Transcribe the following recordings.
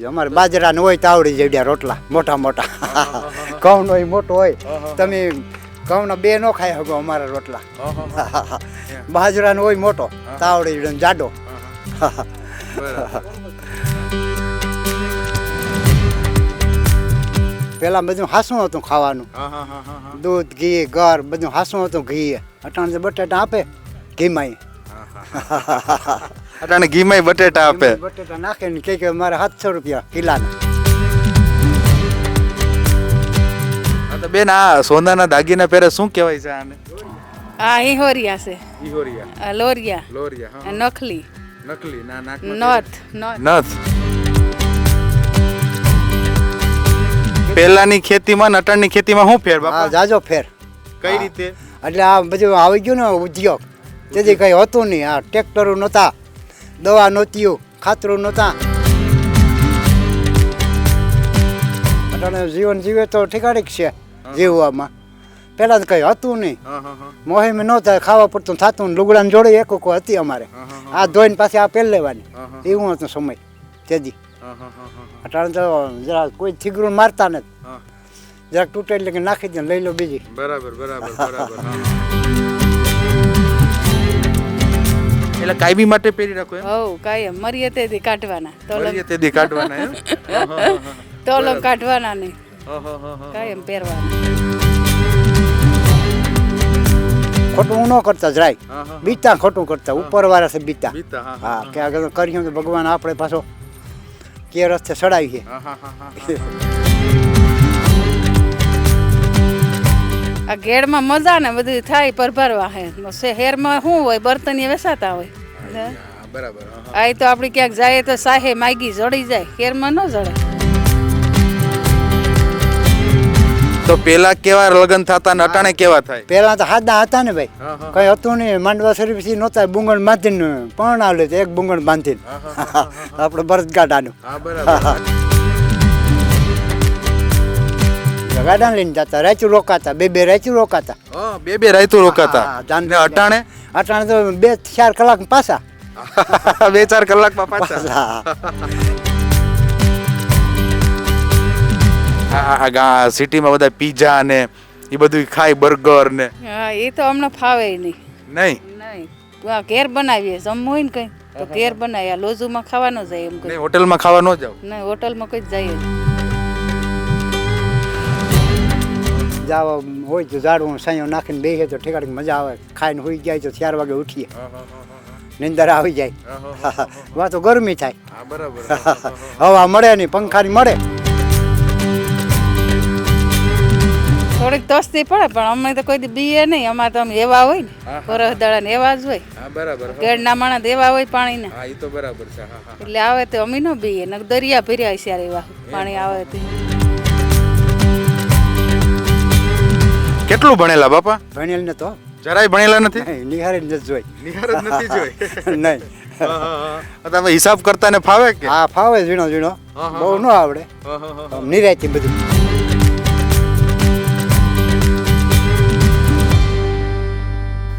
બીજું અમારે બાજરાને હોય તાવડી જડ્યા રોટલા મોટા મોટા ઘઉંનો હોય મોટો હોય તમે ઘઉંના બે નો ખાઈ શકો અમારા રોટલા બાજરાનો હોય મોટો તાવડી જેવડો જાડો પેલા બધું હાસું હતું ખાવાનું દૂધ ઘી ઘર બધું હાસું હતું ઘી અટાણ તો બટાટા આપે ઘીમાં અટાણે ઘીમાં બટેટા આપે. બટેટા નાખે ને કે કે મારે સાતસો રૂપિયા કિલાના. તો બેન આ સોનાના દાગીના પહેરે શું કહેવાય છે આને? આ હિહોરિયા છે. હિહોરિયા આ લોરિયા. લોરિયા નખલી. નખલી નકલી ના નાક નથ નથ. પહેલાની ખેતીમાં ને અટાણની ખેતીમાં શું ફેર બાપા? જાજો ફેર. કઈ રીતે? એટલે આ બધું આવી ગયું ને ઉદ્યોગ. તેથી કંઈ હતું નહીં. આ ટ્રેક્ટરો નહોતા. દવા નહોતી ખાતરો નહોતા અટાણે જીવન જીવે તો ઠેકાડીક છે જીવવામાં. પહેલાં તો કંઈ હતું નહીં. મોહિમ નહોતા ખાવા પડતું થતું ને લુગડાને જોડે એક હતી અમારે. આ ધોઈને પાછી આ પહેલ લેવાની. એવું હતું સમય તેથી હા અટાણે તો જરા કોઈ થીગરું મારતા નથી. જરાક તૂટે એટલે નાખી દે લઈ લો બીજી. બરાબર બરાબર બરાબર. એટલે કાયમી માટે પહેરી રાખો એમ? હવ કાયમ. મરીએ તેથી કાઢવાના. તોલમ. મળીએ તે દી કાઢવાના એમ? હા, હા, હા, હા. તોલમ કાઢવાના નહીં. કાંઈ એમ હા, હા. કાયમ પહેરવાના. ખોટું ન કરતા જરાય. હા, હા. બીતા ખોટું કરતા. ઉપરવાળા છે બીતા. હા, હા, હા કે આગળ કર્યું તો ભગવાન આપણે પાછો કે રસ્તે ચડાવીએ આ ઘેડમાં મજા ને બધું થાય પરભરવા હે શહેરમાં શું હોય બર્તન વેસાતા હોય. હા, બરાબર. આ તો આપણે ક્યાંક જાય તો સાહે માગી જડી જાય. ઘેરમાં ન જડે. તો પેલા કેવા લગ્ન થતા ને અટાણે કેવા થાય? પેલા તો હાદા હતા ને ભાઈ. કઈ હતું નહીં માંડવા શરીફથી નહોતા બુંગણ બાંધીને પણ આવે તો એક બુંગણ બાંધીને. આપણે હા બરાબર. ગાડા લઈને જતા રાચું રોકાતા બે બે રાચું રોકાતા. હા, બે બે રાયતું રોકાતા. ને અટાણે? અટાણે તો બે ચાર કલાક પાછા. બે ચાર કલાકમાં પાછા. આ- સિટીમાં બધા પીઝા ને એ બધું ખાય બર્ગર ને. હા એ તો અમને ફાવે નહીં. નહીં? નહીં. આ ઘેર બનાવીએ જમવું હોય ને કઈ તો ઘેર બનાવીએ. આ લોઝુમાં ન જાય એમ કઈ. હોટલમાં ખાવા ન જાવ નહીં હોટલમાં કોઈ જઈએ જાવ હોય તો ઝાડવું સાંયો નાખીને બેસીએ તો ઠેકાડી મજા આવે. ખાઈને હોઈ જાય તો ચાર વાગે ઉઠીએ. નિંદર આવી જાય. વા તો ગરમી થાય. બરાબર હવા મળે નહીં પંખાની મળે. થોડીક તસ્તી પડે પણ અમે તો કોઈ દી બીએ નહીં. અમારે તો અમે એવા હોય ને વરસ દાડા ને એવા જ હોય. હા બરાબર ગેડના માણસ એવા હોય પાણીના. હા એ તો બરાબર છે એટલે આવે તો અમે ન બીએ ને દરિયા ભર્યા છે એવા. પાણી આવે તે. કેટલું ભણેલા બાપા? ભણેલ નતો તો? જરાય ભણેલા નથી? નિહાર જ જોઈ. નિહાર જ નથી જોઈ? નહીં. તમે હિસાબ કરતા ને ફાવે કે? હા ફાવે ઝીણો ઝીણો. બહુ ન આવડે. નિરાયતી બધું.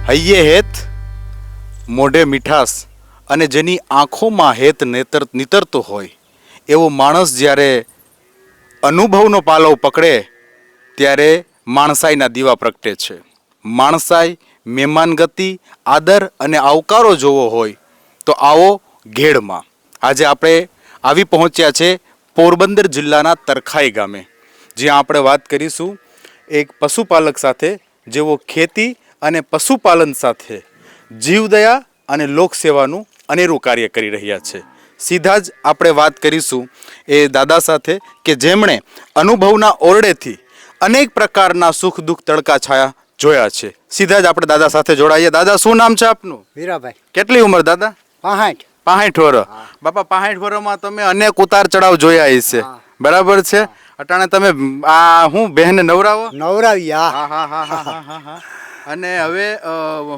હૈયે હેત મોઢે મીઠાશ અને જેની આંખોમાં હેત નેતર નીતરતો હોય. એવો માણસ જ્યારે અનુભવનો પાલવ પકડે ત્યારે માણસાઈના દીવા પ્રગટે છે. માણસાઈ મહેમાન ગતિ, આદર અને આવકારો જોવો હોય તો આવો ઘેડમાં. આજે આપણે આવી પહોંચ્યા છે પોરબંદર જિલ્લાના તરખાઈ ગામે. જ્યાં આપણે વાત કરીશું એક પશુપાલક સાથે, જેઓ ખેતી અને પશુપાલન સાથે જીવદયા અને લોકસેવાનું અનેરું કાર્ય કરી રહ્યા છે. સીધા જ આપણે વાત કરીશું એ દાદા સાથે કે જેમણે અનુભવના ઓરડેથી અનેક પ્રકારના સુખ દુઃખ તડકા છાયા જોયા છે. સીધા જ આપણે દાદા સાથે જોડાઈએ. દાદા શું નામ છે આપનું? વીરાભાઈ. કેટલી ઉંમર દાદા? પાંઠ પાંઠ વર. બાપા પાંઠ વરોમાં તમે અનેક ઉતાર ચડાવ જોયા છે બરાબર છે? અટાણે તમે આ હું બહેન નવરાવો? નવરાવ્યા હા. હા હા હા હા અને હવે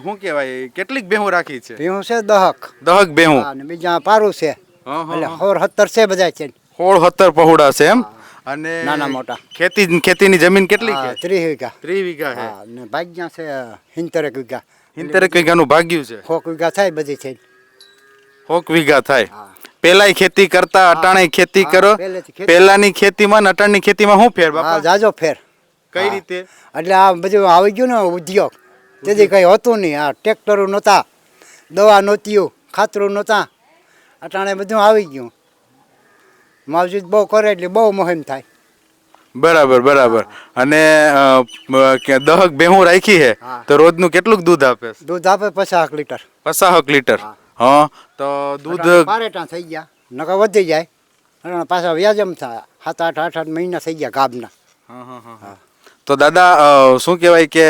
શું કહેવાય કેટલીક બેહું રાખી છે? બેહું છે દહક. દહક બેહું. બીજા પારું છે. એટલે હોર હત્તર છે બધા છે. હોળ હત્તર પહોળા છે એમ? અને નાના મોટા. ખેતી ખેતીની જમીન કેટલી છે ત્રીસ વીઘા. ત્રીસ વીઘા છે ને ભાગ્યા છે હિંતરેક વીઘા. સિત્તેરેક વીઘાનું ભાગ્યું છે. હોક વીઘા થાય બધી છે હોક વીઘા થાય. પેલા પેલાય ખેતી કરતા અટાણે ખેતી કરો. પેલાની ખેતીમાં ને અટાણની ખેતીમાં શું ફેર બાપા? જાજો ફેર. કઈ રીતે? એટલે આ બધું આવી ગયું ને ઉદ્યોગ. તેથી કંઈ હતું નહીં. આ ટ્રેક્ટરો નહોતા દવા નહોતી ખાતરું નહોતા. અટાણે બધું આવી ગયું. માવજત બહુ કરે એટલે બહુ મહેમ થાય. બરાબર બરાબર. અને દહક ભેહું રાખી હે તો રોજનું કેટલું દૂધ આપે? દૂધ આપે પચાસ લીટર. પચાસ લીટર? હા. તો દૂધ પારેટા થઈ ગયા નકા વધી જાય. અને પાછા વ્યાજમ થાય સાત આઠ આઠ આઠ મહિના થઈ ગયા ગાબના. હા, હા, હા, હા. તો દાદા શું કહેવાય કે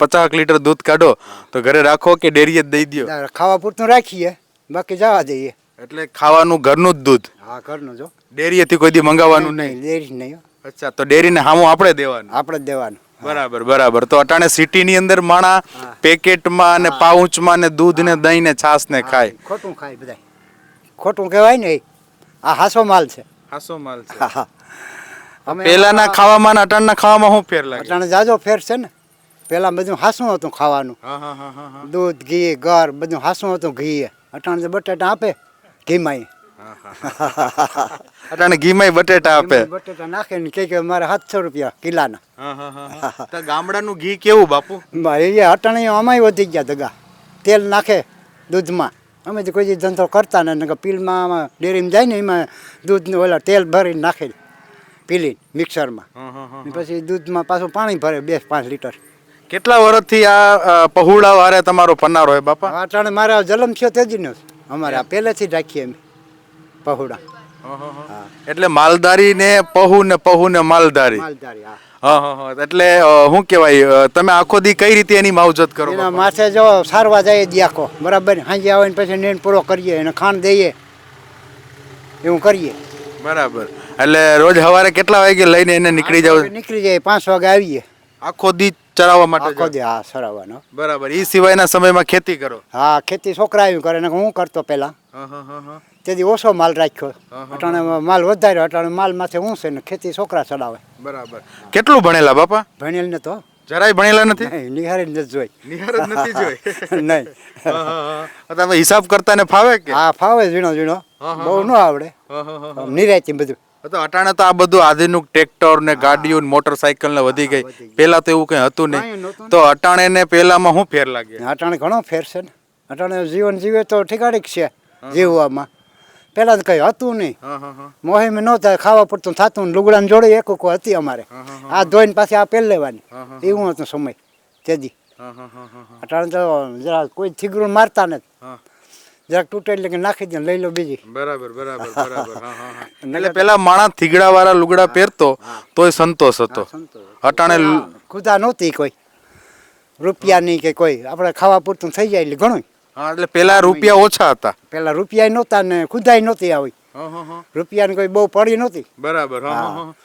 પચાસ લીટર દૂધ કાઢો તો ઘરે રાખો કે ડેરીએ જ દઈ દો ખાવા પૂરતું રાખીએ બાકી જવા દઈએ. એટલે ખાવાનું ઘરનું જ દૂધ. હા ઘરનું જો ડેરીએથી કોઈ દી મંગાવવાનું નહીં? ડેરી નહીં અચ્છા તો ડેરીને હામું આપણે દેવાનું? આપણે જ દેવાનું. બરાબર બરાબર. તો અટાણે સિટીની અંદર માણા પેકેટમાં અને પાઉચમાં ને દૂધ ને દહીં ને છાસ ને ખાય. ખોટું ખાય બધાય. ખોટું કહેવાય ને. આ હાસો માલ છે. હાસો માલ છે. પેલાના ખાવામાં ને અટાણના ખાવામાં શું ફેર લાગે? અટાણે જાજો ફેર છે ને. પેલા બધું હાસું હતું ખાવાનું. દૂધ ઘી ગર બધું હાસું હતું ઘી અટાણે બટાટા આપે ઘીમાં અટાણે ઘીમાંય બટેટા આપે. બટાટા નાખે ને કે મારે સાતસો રૂપિયા કિલાના. ગામડાનું ઘી કેવું બાપુ? એ અટાણે વધી ગયા દગા. તેલ નાખે દૂધમાં. અમે તો કોઈ ધંધો કરતા ને નકર પીલમાં આમાં ડેરીમાં જાય ને એમાં દૂધનું ઓલા તેલ ભરીને નાખે. પીલી મિક્સરમાં. પછી દૂધમાં પાછું પાણી ભરે બે પાંચ લીટર. કેટલા વર્ષથી આ પહોળા વારે તમારો પન્નારો હોય બાપા? અટાણે મારે જલમ થયો તેજીનો અમારે આ પહેલેથી જ રાખીએ અમે પહોળા. હા એટલે માલધારી ને પહુ ને પહુ ને માલધારી. એટલે શું કહેવાય તમે આખો દી કઈ રીતે એની માવજત કરો માથે જો સારવા જાય આખો બરાબર? સાંજે આવે પછી નેણ પૂરો કરીએ એને ખાંડ દઈએ. એવું કરીએ. બરાબર. એટલે રોજ સવારે કેટલા વાગે લઈને એને નીકળી જાવ? નીકળી જાય પાંચ વાગે આવીએ. આખો દી ચરાવવા માટે આખો? દી હા સરાવવાનો. બરાબર. એ સિવાયના સમયમાં ખેતી કરો. હા ખેતી છોકરા આવ્યું કરે ને હું કરતો પહેલા. તેથી ઓછો માલ રાખ્યો. અટાણે માલ વધાર્યો અટાણે માલ માથે હું છે ને ખેતી છોકરા ચડાવે બરાબર. કેટલું ભણેલા બાપા? ભણેલ ને તો? જરાય ભણેલા નથી? નહીં જ જોઈ. નિહાર જ નથી જોઈ? નહીં. તમે હિસાબ કરતા ને ફાવે કે? હા ફાવે ઝીણો ઝીણો. બહુ ન આવડે. નિરાયતી બધું. તો અટાણે તો આ બધું આધુનિક ટ્રેક્ટર ને ગાડીઓ ને મોટરસાયકલ ને વધી ગઈ. પેલા તો એવું કઈ હતું નહીં. તો અટાણે ને પેલામાં શું ફેર લાગે? અટાણે ઘણો ફેર છે ને. અટાણે જીવન જીવે તો ઠીકાડીક છે જીવવામાં. પેલા તો કઈ હતું નહીં. મોહિમ. ન થાય ખાવા પડતું થતું ને લુગડાને જોડે એક હતી અમારે. આ ધોઈને પાછી આ પેલ લેવાની. એવું હતું સમય હા. અટાણે તો જરા કોઈ થીગરું મારતા નથી. જરાક તૂટે એટલે કે નાખી દે લઈ લો બીજી. બરાબર બરાબર બરાબર. હા, હા, હા. એટલે પેલા માણસ થીગડા વાળા લુગડા પહેરતો તોય સંતોષ હતો. અટાણે ખુદા નહોતી કોઈ. રૂપિયાની કે કોઈ. આપણે ખાવા પૂરતું થઈ જાય એટલે ઘણું હા એટલે પેલા રૂપિયા ઓછા હતા. પેલા રૂપિયા નહોતા ને ખુદાય નહોતી આવી. રૂપિયાની કોઈ બહુ પડી નહોતી બરાબર.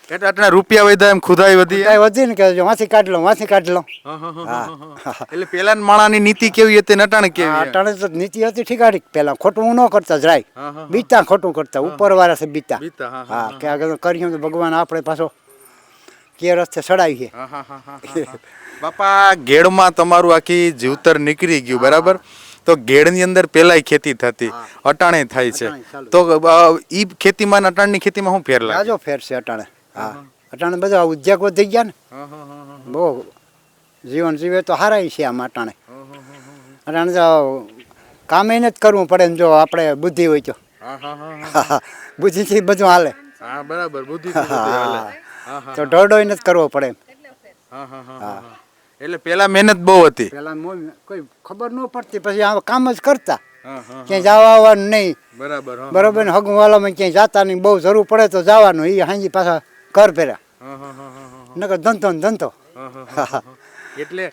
એટલે આટલા રૂપિયા વધ્યા એમ ખુદાઈ વધી? વધી ને કે વાંચી કાઢ લો વાંચી કાઢ લો. એટલે પેલા માણાની નીતિ કેવી હતી ને કે કેવી અટાણે તો નીતિ હતી ઠીકાડી પેલા ખોટું ન કરતા જરાય હા. બીતા ખોટું કરતા ઉપર વાળા છે બીતા હા, કે આગળ કર્યું તો ભગવાન આપણે પાછો કે રસ્તે ચડાવીએ છે. બાપા ઘેડમાં તમારું આખી જીવતર નીકળી ગયું બરાબર તો ગેડની અંદર પહેલાંય ખેતી થતી અટાણે થાય છે તો ઈ ખેતીમાં ને અટાણની ખેતીમાં શું ફેર લાગે રાજો ફેર છે અટાણે હા અટાણે બધા ઉદ્યોગો થઈ ગયા ને. બહુ જીવન જીવે તો હારાય છે આમ અટાણે અટાણે તો કામે જ કરવું પડે ને જો આપણે બુદ્ધિ હોય તો. બુદ્ધિથી બધું હાલે હા બરાબર બુદ્ધિ હા, તો ઢોઢોય નથી કરવો પડે હા, હા, હા. એટલે પેલા મહેનત બહુ હતી. પેલા કોઈ ખબર ન પડતી પછી આ કામ જ કરતા. ક્યાંય જવા આવવાનું નહીં. બરાબર બરાબર હગું વાલામાં ક્યાંય જતા નહીં બહુ જરૂર પડે તો જવાનું. એ હાંજી પાછા કર હા. નકર ધંધો ને ધંધો. એટલે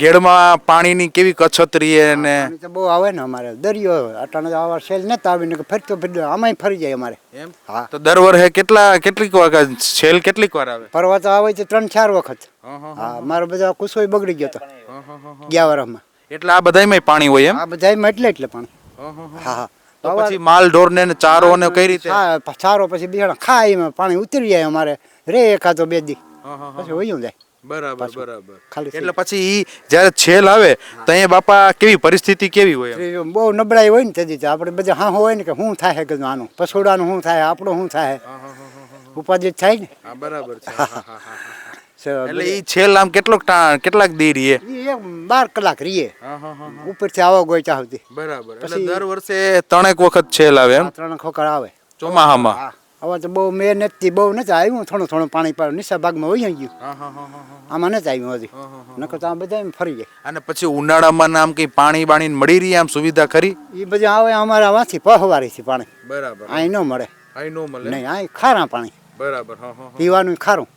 ગેડમાં પાણીની કેવી કચ્છત રહીએ ને બહુ આવે ને અમારે. દરિયો અટાણે આવા સેલ નતા આવીને ફરતો ફરતો આમાંય ફરી જાય અમારે. એમ? હા. તો દર વર્ષે કેટલા કેટલીક વાર સેલ કેટલીક વાર આવે? ફરવા તો આવે છે ત્રણ ચાર વખત. હા, મારો બધા કુસોય બગડી ગયો તો. ગયા વર્ષમાં એટલે આ બધાયમાંય પાણી હોય એમ? આ બધાયમાં એટલે એટલે પણ. હા, હા, તો પછી માલ ઢોર ને ચારો ને કઈ રીતે? હા, ચારો પછી ખાય એમાં પાણી ઉતરી જાય અમારે. રે એકાદો બે દી. પછી વયું જાય. બરાબર બરાબર. ખાલી એટલે પછી ઈ જ્યારે છેલ આવે તો અહીંયા બાપા કેવી પરિસ્થિતિ કેવી હોય બહુ નબળાઈ હોય ને તેથી આપણે બધા હા હોય ને કે શું થાય કે આનું પસોડાનું શું થાય આપણું શું થાય? ઉપાધિ થાય ને? હા બરાબર છે. એટલે ઈ છેલ આમ કેટલોક કેટલાક દી રહીએ બાર કલાક રહીએ ઉપરથી આવા ગોઈ ત્યાં સુધી. બરાબર. એટલે પછી- દર વર્ષે ત્રણેક વખત છેલ આવે એમ? ત્રણેક વખત આવે. ચોમાહામાં? હા. હવે તો બહુ મેં નથી બહુ નથી આવ્યું થોડું થોડું પાણી પાડું નિશા ભાગમાં વહી ગયું આમાં નથી આવ્યું હજી નકર તો આ બધા એમ ફરી જાય અને પછી ઉનાળામાં નામ આમ કઈ પાણી બાણી મળી રહી આમ સુવિધા ખરી એ બધા આવે અમારા વાંચી પહવારી છે પાણી બરાબર અહીં ન મળે અહીં ન મળે નહીં અહીં ખારા પાણી બરાબર પીવાનું ખારું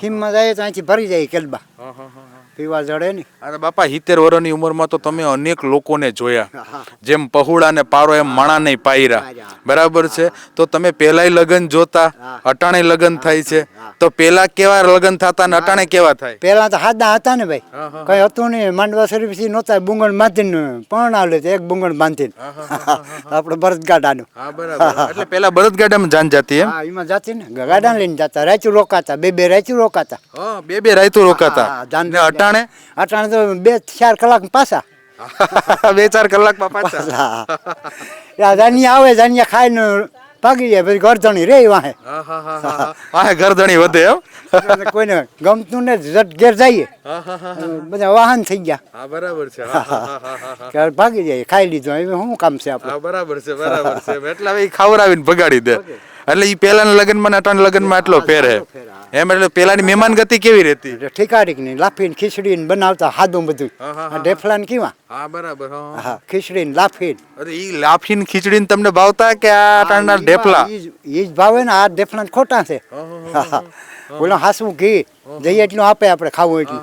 હિમમાં જાય તો અહીંથી ભરી જાય કેલબા પીવા જડે નહીં અરે બાપા સિત્તેર વર્ષની ઉંમરમાં તો તમે અનેક લોકોને જોયા. જેમ પહુડા ને પારો એમ માણા નહીં પાયરા. બરાબર છે? તો તમે પહેલાય લગ્ન જોતા. અટાણે લગ્ન થાય છે. તો પેલા કેવા લગન થતા ને અટાણે કેવા થાય? પેલા તો હાદા હતા ને ભાઈ. કઈ હતું નહીં. માંડવા શરીફથી નહોતા બુંગણ બાંધીને પણ આવે તો એક બુંગણ બાંધીને. આપણે બરદગાડાનું એટલે પેલા બળદગાડામાં જાન જાતી એમ? એમાં જાતી ને. ગાડા લઈને જતા. રાયચું રોકાતા. બે બે રાયચું રોકાતા. બે બે રાયતું રોકાતા. અટાણે? અટાણે તો બે ચાર કલાક પાછા. બે ચાર કલાકમાં પાછા. પાછા. જાનિયા આવે જાનિયા ખાઈને ભાગી જાય પછી ગરધણી રે વાહે. વાહે ગરદણી વધે એમ? કોઈને ગમતું ને જટ ઘેર જઈએ. બધા વાહન થઈ ગયા. હા બરાબર છે. કે ભાગી જાય ખાઈ લીધું. હવે શું કામ છે આપણે? બરાબર છે બરાબર છે. એટલે હવે ખવડાવીને ભગાડી દે. એટલે એ પેલાના લગ્નમાં અટાણ લગ્નમાં આટલો ફેર હે. એમ એટલે પેલાની મહેમાન ગતિ કેવી રહેતી? ઠેકાડીકની લાફી ને ખીચડી ને બનાવતા હાદું બધું. ઢેફલા ને કેવા? હા બરાબર હા ખીચડી ને લાફી અરે ઈ ખીચડી ને તમને ભાવતા કે આ અટાણના ઢેફલા ઈ જ ભાવે ને આ ઢેફલા ખોટા છે. બોલો હાસવું ઘી જઈએ એટલું આપે આપણે ખાવું એટલું.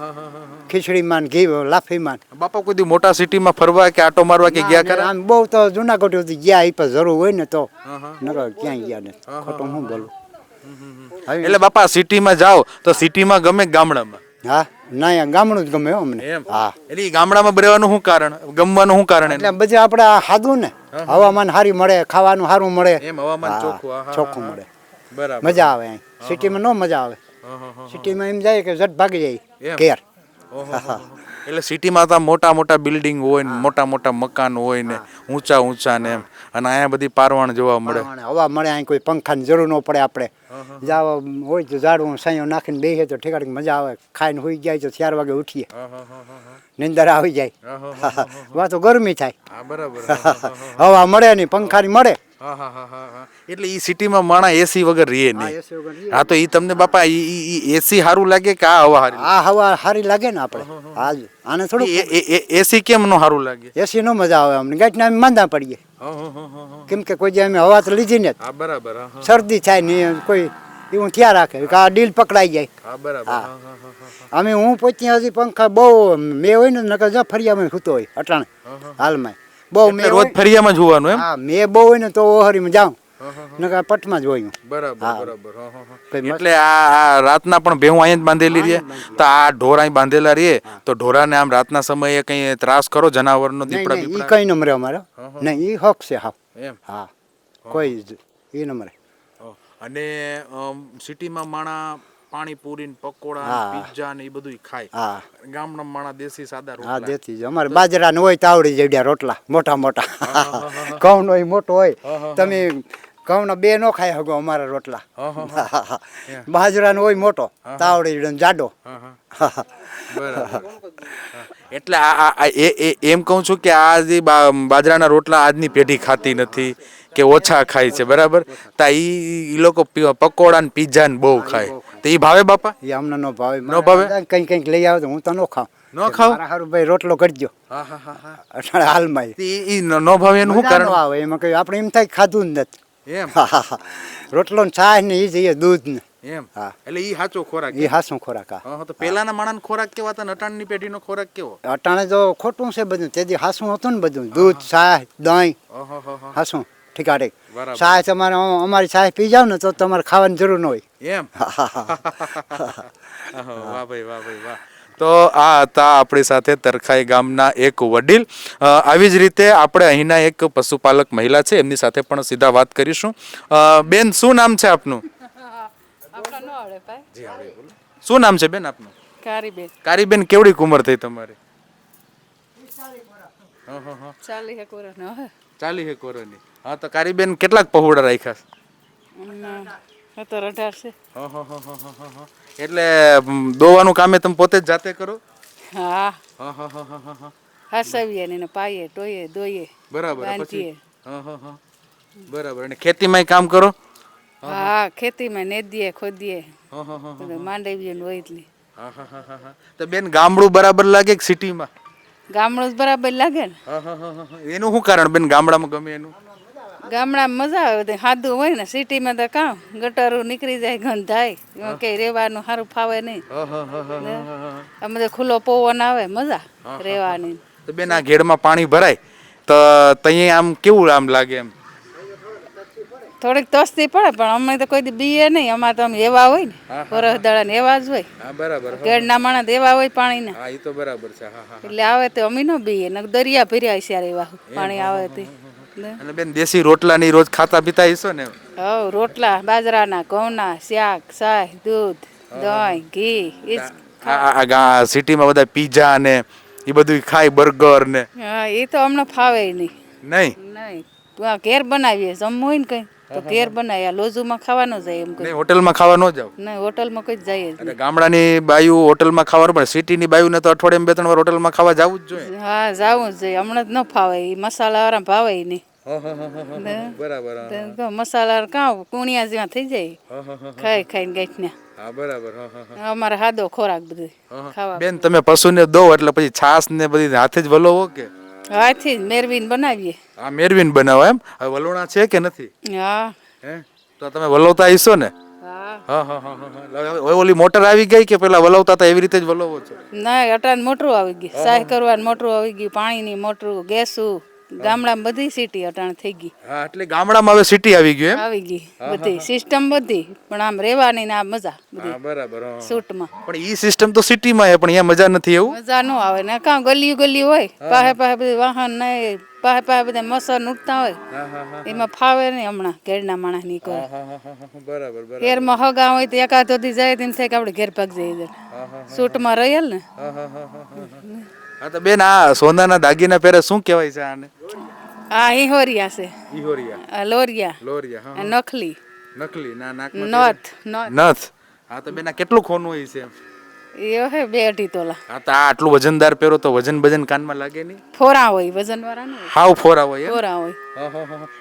ખીચડીમાં ને ઘી લાફીમાં બાપા કોઈ દી મોટા સિટીમાં ફરવા કે આટો મારવા કે ગયા કરે આમ બહુ તો જુનાગઢ સુધી ગયા એ પણ જરૂર હોય ને તો. નકર ક્યાંય ગયા ને ખોટું હું બોલું? એટલે બાપા સિટીમાં જાઓ તો સિટીમાં ગમે ગામડામાં. હા ના ગામડું જ ગમે અમને. હા. એટલે ગામડામાં બરેવાનું શું કારણ? ગમવાનું શું કારણ એટલે બધે આપણે હાદું ને હવામાન સારી મળે ખાવાનું સારું મળે. એમ હવામાન ચોખ્ખું. મળે. બરાબર. મજા આવે અહીં. સિટીમાં ન મજા આવે. સિટીમાં એમ જાય કે ઝટ ભાગી જાય. ઘેર. એટલે સિટીમાં તો મોટા મોટા બિલ્ડિંગ હોય ને મોટા મોટા મકાન હોય ને ઊંચા ઊંચા ને એમ અને અહીંયા બધી પારવાણ જોવા મળે હવા મળે અહીં કોઈ પંખાની જરૂર ન પડે આપણે જાવ હોય તો ઝાડવું સાંયો નાખીને બેસીએ તો ઠેકાડી મજા આવે ખાઈને હોઈ જાય તો ચાર વાગે ઉઠીએ. નિંદર આવી જાય હા, હા, હા, વા તો ગરમી થાય બરાબર. હવા મળે નહીં પંખાની મળે. એટલે એ સિટીમાં માણા એસી વગર રહીએ નહીં હા તો એ તમને બાપા એસી સારું લાગે કે આ હવા સારી આ હવા સારી લાગે ને આપણે હાલ આને થોડું એસી કેમ નો સારું લાગે એસી નો મજા આવે અમને ગાંઠને અમે માંદા પડીએ. કેમ કે કોઈ જે અમે હવા તો લીધી ને બરાબર. શરદી થાય ને કોઈ એવું ત્યાં રાખે કે આ ડીલ પકડાઈ જાય હા બરાબર. અમે હું પોતે હજી પંખા બહુ મેં હોય ને નકર ફરી અમે સૂતો હોય અટાણે હાલમાં બહુ મેં રોજ ફરિયામાં જોવાનું એમ? હા મેં બહુ હોય ને તો ઓહરીમાં જાઉં. નકર પટમાં જ હોય બરાબર બરાબર એટલે આ આ રાતના પણ ભેહું અહીંયા જ બાંધેલી રહે. તો આ ઢોર અહીં બાંધેલા રહે. તો ઢોરાને આમ રાતના સમયે કઈ ત્રાસ કરો જનાવરનો દીપડા એ કઈ નંબરે મરે અમારે. નહીં એ હક છે હા એમ? હા. કોઈ એ ન અને સિટીમાં માણા પાણીપુરી ને પકોડા ને પિઝા ને એ બધું ખાય. હા. ગામના માણા દેશી સાદા હા દેશી જ અમારે બાજરાનું હોય તાવડી જેવડ્યા રોટલા મોટા મોટા. ઘઉંનો હોય મોટો હોય. તમે ઘઉંના બે નો ખાઈ હગો અમારા રોટલા. બાજરાનો હોય મોટો તાવડી જાડો. એટલે એમ કહું છું કે આ જે બાજરાના રોટલા આજની પેઢી ખાતી નથી. કે ઓછા ખાય છે બરાબર? તા ઈ ઈ લોકો પકોડા ને પીઝા ને બહુ ખાય. તો ઈ ભાવે બાપા? એ અમને નો ભાવે. ન ભાવે? કંઈક કંઈક લઈ આવે તો હું તો નો ખાઉં. ન ખાવ? સારું હારું ભાઈ રોટલો કરજો. હા હા અટાણે હાલમાં ઈ ઈ ન ભાવે એનું શું કારણ? આવે એમાં કઈ આપણે એમ થાય ખાધું જ નથી. એમ? રોટલો ને છાશ ને એ જઈએ દૂધ ને. એમ? હા. એટલે ઈ સાચો ખોરાક એ હાસું ખોરાક હા. તો પેલાના માણસનો ખોરાક કેવા હતા અટાણની પેઢીનો ખોરાક કેવો? અટાણે તો ખોટું છે બધું. તેથી હાસું હતું ને બધું દૂધ છાશ દહીં. હાસું. બરાબર. છાશ તમારે અમારી છાશ પી જાવ ને તો તમારે ખાવાની જરૂર ન હોય. એમ? વાહ ભાઈ વાહ ભાઈ વાહ. તો આ હતા આપણી સાથે તરખાઈ ગામના એક વડીલ. આવી જ રીતે આપણે અહીંના એક પશુપાલક મહિલા છે એમની સાથે પણ સીધા વાત કરીશું. બેન શું નામ છે આપનું? શું નામ છે બેન આપનું? કારીબેન. કારીબેન કેવડી ઉંમર થઈ તમારી? ચાલી હે કોરોની હા તો કારી બેન કેટલાક પહોડા રાખ્યા છે તો અઢાર છે એટલે દોવાનું કામે તમે પોતે જ જાતે કરો હા હા હસાવીએ ને પાઈએ ટોઈએ દોઈએ બરાબર પછી બરાબર અને ખેતીમાં કામ કરો હા ખેતીમાં નેદીએ ખોદીએ માંડવીએ ને વૈદલી તો બેન ગામડું બરાબર લાગે કે સિટીમાં ગામડું બરાબર લાગે ને એનું શું કારણ બેન ગામડામાં ગમે એનું ગામડામાં મજા આવે બધું. સાદું હોય ને સિટીમાં તો કામ ગટરો નીકળી જાય ગંધ થાય એમાં કઈ રેવાનું સારું ફાવે નહીં. અમે બધો ખુલ્લો પવન આવે મજા રેવાની તો બેન આ ઘેડમાં પાણી ભરાય તો તઈ આમ કેવું આમ લાગે એમ? થોડીક તસ્તી પડે પણ અમે તો કોઈ બીએ નહીં. અમારે તો અમે એવા હોય ને વરસ દાડા ને એવા જ હોય. બરાબર. બરાબર ના માણસ એવા હોય પાણીના. હા એ તો બરાબર છે. એટલે આવે તો અમે ન બીએ ને દરિયા ભર્યા છે એવા. પાણી આવે તે. અને બેન દેશી રોટલાની રોજ ખાતા પીતા હશો ને? હવ રોટલા બાજરાના ઘઉંના શાક સાય દૂધ દહીં ઘી આ આ સિટીમાં બધા પીઝા ને એ બધું ખાય બર્ગર ને. હા એ તો અમને ફાવે નહીં. નહીં? નહીં. તો આ ઘેર બનાવીએ જમવું હોય ને કંઈ? તો ઘેર બનાવીએ લોજુમાં ખાવાનો જાય એમ કોઈ નહીં હોટલમાં ખાવા ન જાવ નહીં હોટલમાં કોઈ જાય જ ગામડાની બાયુ હોટલમાં ખાવાનું પણ સિટીની બાયુને તો અઠવાડિયામાં બે ત્રણ વાર હોટલમાં ખાવા જવું જ જોઈએ હા જાવું જ જોઈએ હમણાં જ ન ફાવે એ મસાલાવાળા ભાવે ય નહીં ને? બરાબર તો મસાલા કાં કુણિયા જેવા થઈ જાય ખાઈ ખાઈને ગાંઠને હા બરાબર અમારે હાદો ખોરાક બધું ખાવા બેન તમે પશુને દો એટલે પછી છાસ ને બધી હાથે જ વલોવો કે હાથથી જ મેરવીન બનાવીએ. આ મેરવીન બનાવો એમ? હવે વલોણા છે કે નથી? હા. હે? તો તમે વલોતા આવીશો ને? હા. હા હા હા ઓલી મોટર આવી ગઈ કે પેલા વલાવતા હતા એવી રીતે જ વલાવો છો? ના અટાણ મોટરું આવી ગયું. સાય કરવાનું મોટરું આવી ગયું. પાણીની મોટરું ગેસું. ગામડામાં બધી સિટી અટાણ થઈ ગઈ હા એટલે ગામડામાં હવે સિટી આવી ગયું એમ આવી ગઈ બધી સિસ્ટમ બધી પણ આમ રહેવાની ને આ મજા બધી બરાબર સૂટમાં પણ ઈ સિસ્ટમ તો સિટીમાં હે પણ અહીંયા મજા નથી એવું મજા ન આવે ને કાં ગલી ગલી હોય પાહે પાહે બધી વાહન નહીં પાહે પાહે બધા મસર ઉઠતા હોય એમાં ફાવે નહીં હમણાં ઘેરના માણસની કોઈ બરાબર બરાબર ઘેરમાં હગા હોય તો એકાદ સુધી જાય તેમ થાય કે આપણે ઘેર ભાગ જઈએ સૂટમાં રહેલ ને હા તો બેન આ સોનાના દાગીના પહેરે શું કહેવાય છે આને? આ હિહોરિયા છે. હિહોરિયા લોરિયા. લોરિયા હા નખલી. નકલી ના નાક નથ નથ. હા તો બેન આ કેટલું ખોનું હોય છે એ હે બે અઢી તોલા. હા તો આ આટલું વજનદાર પહેરો તો વજન વજન કાનમાં લાગે નહીં? ફોરા હોય વજન વાળા ને હાવ ફોરા હોય? ફોરા હોય.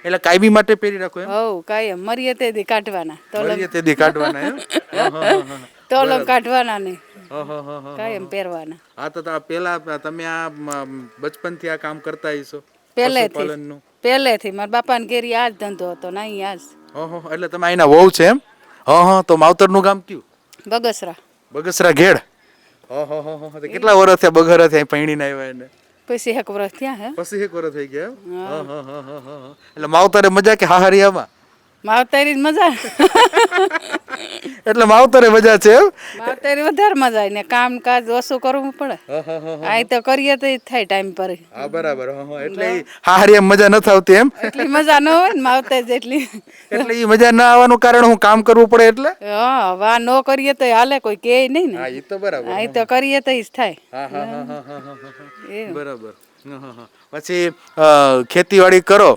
એટલે કાયમી માટે પહેરી રાખો એમ? હોઉ કાયમ. મરીએ તે દી કાઢવાના તોલમ મળીએ તે દી કાઢવાના એમ. તોલમ કાઢવાના નહીં. કાયમ પહેરવાના. આ તો પેલા તમે આ બચપન બચપનથી આ કામ કરતા હશો? પહેલેથી પહેલેથી. મારા બાપાને ઘેરી આ જ ધંધો હતો ને અહીં આ જ. હા હા એટલે તમે અહીંના વહુ છે એમ? હા હા તો માવતરનું ગામ કયું? બગસરા. બગસરા ઘેડ? ઓહો હો તો કેટલા વર્ષ થયા બગર થયા પૈણીને આવ્યા એને? પછી એક વર્ષ થયા હે. પછી એક વર્ષ થઈ ગયા હા. હા હા હા. એટલે માવતરે મજા કે હાહરિયામાં માવતરી મજા. એટલે માવતરે મજા છે માવતરી વધારે મજા ને કામ કાજ ઓછું કરવું પડે. આ તો કરીએ તો થાય ટાઈમ પર. હા બરાબર. એટલે હારી એમ મજા ન થતી એમ? એટલી મજા ન હોય ને માવતર જેટલી. એટલે એ મજા ના આવવાનું કારણ હું કામ કરવું પડે એટલે? હા વા ન કરીએ તો હાલે કોઈ કે નહીં ને. હા એ તો બરાબર. હા તો કરીએ તો જ થાય. હા હા હા બરાબર. પછી ખેતીવાડી કરો.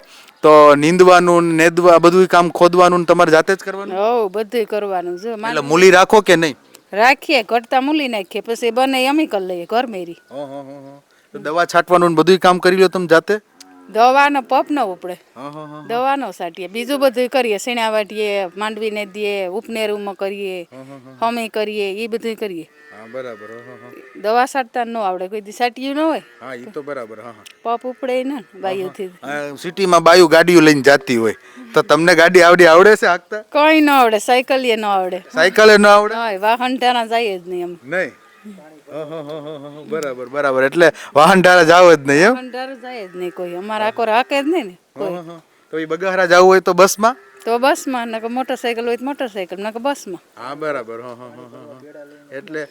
તો નીંદવાનું ને નેદવા બધું કામ ખોદવાનું ને તમારે જાતે જ કરવાનું? હોવ બધું કરવાનું. જો માન- એટલે મૂલી રાખો કે નહીં? રાખીએ ઘટતા મૂલી નાખીએ પછી બને એમ કરી લઈએ ઘર મેરી. તો દવા છાંટવાનું ને બધું કામ કરી લો તમે જાતે? દવાનો પપ ન ઉપડે. દવાનો સાટીએ. બીજું બધું કરીએ. સીણા વાટીએ માંડવીને દઈએ ઉપનેરુમાં કરીએ હમી કરીએ એ બધું કરીએ. બરાબર. દવા સાટતા ન આવડે. કોઈ દી સાટ્યું ન હોય? હા એ તો બરાબર. પપ ઉપડે ને બાયુથી સિટી સિટીમાં બાયુ ગાડીઓ લઈને જાતી હોય. તો તમને ગાડી આવડી આવડે છે હાકતા? કઈ ન આવડે. સાયકલીએ ન આવડે. સાયકલ ન આવડે? વાહન ટાણા જાય જ નહીં એમ. નહીં. બરાબર બરાબર. એટલે વાહન ધારા જાવ જ નહીં એમ? ટાણા જાય જ નહીં કોઈ. અમારા આખો રાખે જ નહીં ને કોઈ. તો એ બગાહરા જવું હોય તો બસમાં? તો બસમાં નકર મોટરસાયકલ હોય તો મોટરસાયકલ નકર બસમાં. હા બરાબર. હા હા હા હા, હા. એટલે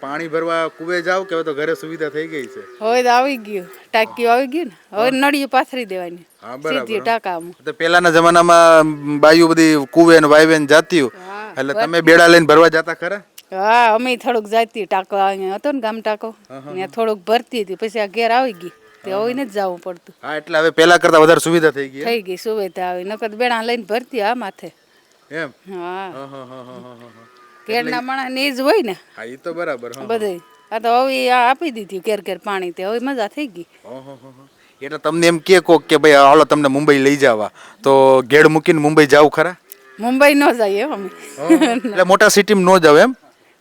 પાણી ભરવા કુવે જાવ કે તો ઘરે સુવિધા થઈ ગઈ છે? હવે તો આવી ગયું. ટાંકીઓ આવી ગયું ને? હવે નળીઓ પાથરી દેવાની. હા સીધી બરાબર ટાંકામાં. તો પેલાના જમાનામાં બાયું બધી કુવે ને વાયવે ને જાતી એટલે તમે બેડા લઈને ભરવા જતા ખરા? હા અમે થોડુંક જાતી ટાંકો અહીંયા હતો ને ગામ ટાંકો. ત્યાં થોડુંક ભરતી હતી પછી આ ઘેર આવી ગઈ. તે હવે જ જવું પડતું. હા એટલે હવે પહેલા કરતા વધારે સુવિધા થઈ ગઈ થઈ ગઈ સુવિધા આવી. નકર બેડા લઈને ભરતી આ માથે. એમ? હા. ઘેરના માણસ ને જ હોય ને. હા એ તો બરાબર હા. બધે. આ તો હવે આ આપી દીધી ઘેર ઘેર પાણી તે. હવે મજા થઈ ગઈ. એટલે તમને એમ કે કોક કે ભાઈ હાલો તમને મુંબઈ લઈ જવા. તો ઘેડ મૂકીને મુંબઈ જાવ ખરા? મુંબઈ ન જઈએ એમ અમે એટલે મોટા સિટીમાં ન જાવ એમ?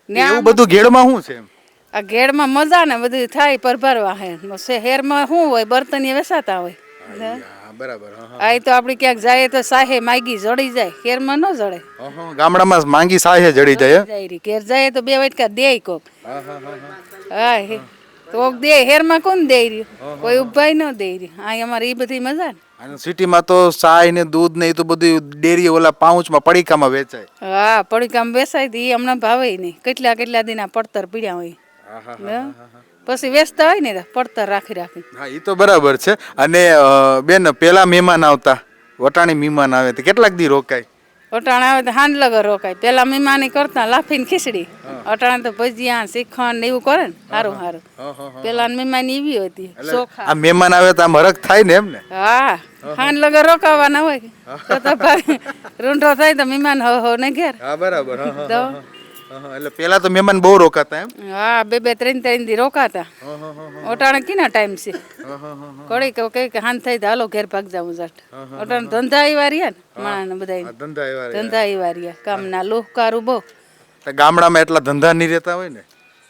ને એવું બધું ઘેડમાં શું છે આ ઘેડમાં મજા ને બધું થાય પરભરવા હે. શહેરમાં શું હોય બર્તન વેસાતા હોય. હા? બરાબર. આ તો આપણે ક્યાંક જાય તો સાહે માગી જડી જાય. ઘેરમાં ન જડે. ગામડામાં માંગી સાહે જડી જાય. ઘેર જાય તો બે વાટકા દે કોક. હા, હા, કોક દે હેરમાં કોણ દે રહ્યું? કોઈ ઉભાઈ ન દે રહ્યું. આ અમારે એ બધી મજા ને. અને સિટીમાં તો સાય ને દૂધ ને એ તો બધું ડેરી ઓલા પાઉચમાં પડીકામાં વેચાય. હા પડીકામાં વેચાય તો એ હમણાં ભાવે નહીં. કેટલા કેટલા દિના પડતર પીડ્યા હોય? પછી વેચતા હોય ને પડતર રાખી રાખી. હા એ તો બરાબર છે. અને બેન પેલા મહેમાન આવતા. વટાણી મહેમાન આવે તો કેટલાક દી રોકાય? અટાણે આવે તો હાંડ લગર રોકાય. પેલા મીમાની કરતા લાફીને ખીચડી. અટાણે તો ભજીયા શ્રીખંડ ને એવું કરે ને સારું સારું પેલા મીમાની એવી હતી આ મહેમાન આવે તો આમ હરખ થાય ને એમ ને? હા. હાંડ લગર રોકાવાના હોય તો તો રૂંઢો થાય તો મહેમાન હો હો ને ઘેર. હા બરાબર. તો એટલે પેલા તો મહેમાન બહુ રોકાતા એમ? હા બે બે ત્રણ ત્રણ દી રોકાતા. ઓટાણે કીના ટાઈમ છે? કડી કે કે હાન થઈ તો હાલો ઘેર ભાગ જાવું જટ. ઓટાણે ધંધા આવ્યા રહ્યા ને માણસ બધા ધંધા આવ્યા. ધંધા આવ્યા રહ્યા. કામના લોહકારું બહુ. ગામડામાં એટલા ધંધા નહીં રહેતા હોય ને?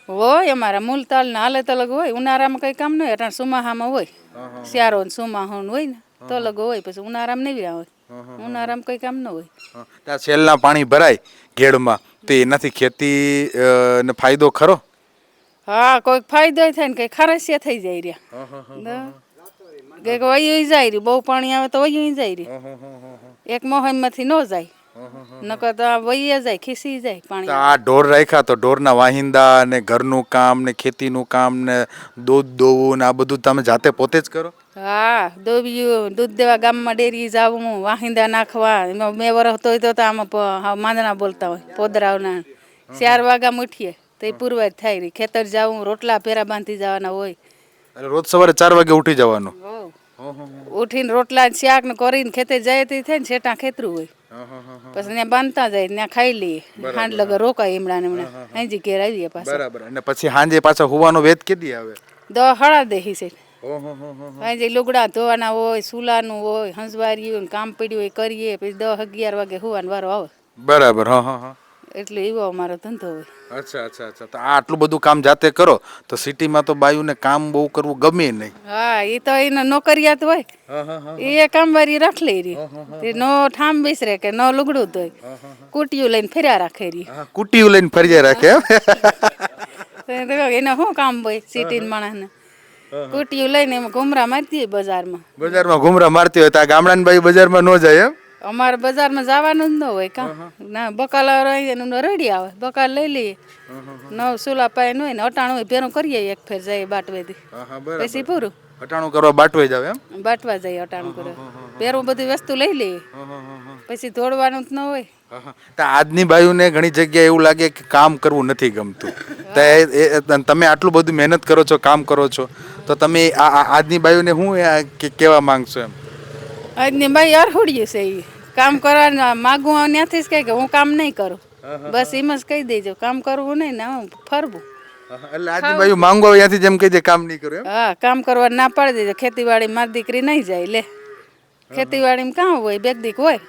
હોય અમારા મૂલતાલ ના હાલે તલગ હોય ઉનાળામાં કઈ કામ ન હોય અટાણે સુમાહામાં હોય. શિયાળો ને સુમાહો હોય ને તલગ હોય પછી ઉનાળામાં નહીં હોય. ઉનાળામાં કઈ કામ ન હોય. ત્યાં છેલ્લા પાણી ભરાય ઘેડમાં તો એનાથી ખેતી ને ફાયદો ખરો? હા કોઈ ફાયદો થાય ને કઈ ખારસિયા થઈ જાય રહ્યા. કંઈક વયું જાય રહ્યું બહુ પાણી આવે તો વયું જાય રહ્યું. એક મોહમમાંથી ન જાય. નકર તો આ વહી જાય ખીસી જાય પાણી. આ ઢોર રાખ્યા તો ઢોરના વાહિંદા ને ઘરનું કામ ને ખેતીનું કામ ને દૂધ દોવું ને આ બધું તમે જાતે પોતે જ કરો? હા દોવ્યું દૂધ દેવા ગામમાં ડેરી જાવું વાહિંદા નાખવા એમાં મેં વરસ તો તો આમાં માંદના બોલતા હોય પોદરાવના ચાર વાગ્યા ઉઠીએ તો એ પૂરવાર થાય રહી ખેતર જાવું રોટલા ફેરા બાંધી જવાના હોય. રોજ સવારે ચાર વાગે ઉઠી જવાનું? ઉઠીને રોટલા શાક ને કરીને ખેતર જાય તે થાય ને છેટા ખેતરું હોય. પછી ત્યાં બાંધતા જાય ત્યાં ખાઈ લઈએ. હાંડ લગર રોકાય એમણા ને એમણા. હાંજી ઘેર આવીએ પાછા. બરાબર. અને પછી હાંજે પાછા હુવાનો વેત કેદી આવે? દો હળા દેહી છે. હાંજે લુગડા ધોવાના હોય સુલાનું હોય હંસવારી કામ પડ્યું હોય કરીએ પછી દસ અગિયાર વાગે હુવાનો વારો આવે. બરાબર હા હા હા. એટલે એવો અમારો ધંધો હોય. અચ્છા અચ્છા અચ્છા. તો આટલું બધું કામ જાતે કરો તો સિટીમાં તો બાયુને કામ બહુ કરવું ગમે નહીં. હા એ તો એને નોકરિયાત હોય. એ કામવારી રાખ લે રી. નો ઠામ બેસરે કે નો લુગડું ધોય. કુટિયું લઈને ફર્યા રાખે રી. કુટિયું લઈને ફર્યા રાખે એને શું કામ હોય સિટી માણસને? કુટિયું લઈને એમાં ઘુમરા મારતી હોય બજારમાં. બજારમાં ઘુમરા મારતી હોય તો આ ગામડાની બાઈ બજારમાં ન જાય એમ? અમારે બજારમાં જવાનું જ ન હોય કા. ના બકાલ એનું રેડી આવે. બકાલ લઈ લઈએ. નવ સુલા પાય ન હોય ને અટાણું હોય ભેરું કરીએ એક ફેર જાય બાટવેથી. પછી પૂરું. અટાણું કરવા બાટવા જાવ એમ? બાટવા જાય અટાણું કરે ભેરું બધી વસ્તુ લઈ લઈએ. પછી ધોડવાનું જ ન હોય. તો આજની બાયુને ઘણી જગ્યાએ એવું લાગે કે કામ કરવું નથી ગમતું. તો તમે આટલું બધું મહેનત કરો છો કામ કરો છો તો તમે આજની બાયુને હું કહેવા માંગશો એમ? આજની બાઈ અરહુડીએ છે એ કામ કરવા માગું ત્યાંથી જ કહે કે હું કામ નહીં કરું. બસ એમ જ કહી દેજો કામ કરવું નહીં ને હું ફરવું એટલે આજની બાજુ માંગો ત્યાંથી જેમ કહી દે કામ નહીં કરું હા કામ કરવા ના પાડી દેજો ખેતીવાડી મારી દીકરી નહીં જાય લે. ખેતીવાડીમાં કામ હોય બેગ દીક હોય.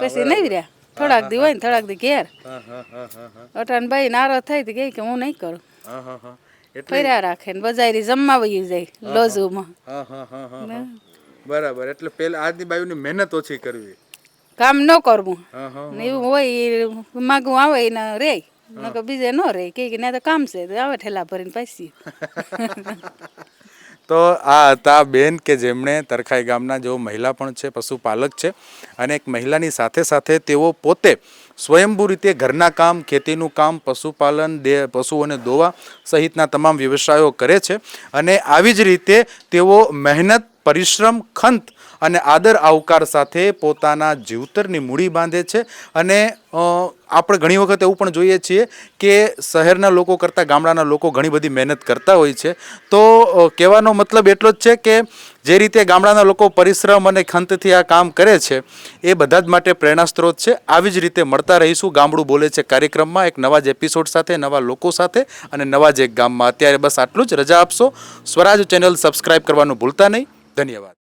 પછી નહીં રહ્યા. થોડાક દી હોય ને થોડાક દી ઘેર. અટાણ ભાઈ નારો થાય તો કે હું નહીં કરું. ફર્યા રાખે ને બજારી જમવા વહી જાય લોજુમાં. બરાબર. એટલે પેલા આજની બાયુની મહેનત ઓછી કરવી. કામ ન કરવું. ને એવું હોય માગું આવે એને રે. નકર બીજે ન રે. કે કે ના તો કામ છે. તો આવે ઠેલા ભરીને પાછી. તો આ હતા બેન કે જેમણે તરખાઈ ગામના જેઓ મહિલા પણ છે, પશુપાલક છે અને એક મહિલાની સાથે સાથે તેઓ પોતે સ્વયંભૂ રીતે ઘરના કામ, ખેતીનું કામ, પશુપાલન, દે, પશુઓને દોવા સહિતના તમામ વ્યવસાયો કરે છે અને આવી જ રીતે તેઓ મહેનત, પરિશ્રમ, ખંત અને આદર આવકાર સાથે પોતાના જીવતરની મૂડી બાંધે છે અને આપણે ઘણી વખત એવું પણ જોઈએ છીએ કે શહેરના લોકો કરતાં ગામડાના લોકો ઘણી બધી મહેનત કરતા હોય છે. તો કહેવાનો મતલબ એટલો જ છે કે જે રીતે ગામડાના લોકો પરિશ્રમ અને ખંતથી આ કામ કરે છે, એ બધા જ માટે પ્રેરણા સ્ત્રોત છે. આવી જ રીતે મળતા રહીશું. ગામડું બોલે છે કાર્યક્રમમાં એક નવા જ એપિસોડ સાથે, નવા લોકો સાથે અને નવા જ એક ગામમાં. અત્યારે બસ આટલું જ. રજા આપશો. સ્વરાજ ચેનલ સબસ્ક્રાઈબ કરવાનું ભૂલતા નહીં. ધન્યવાદ.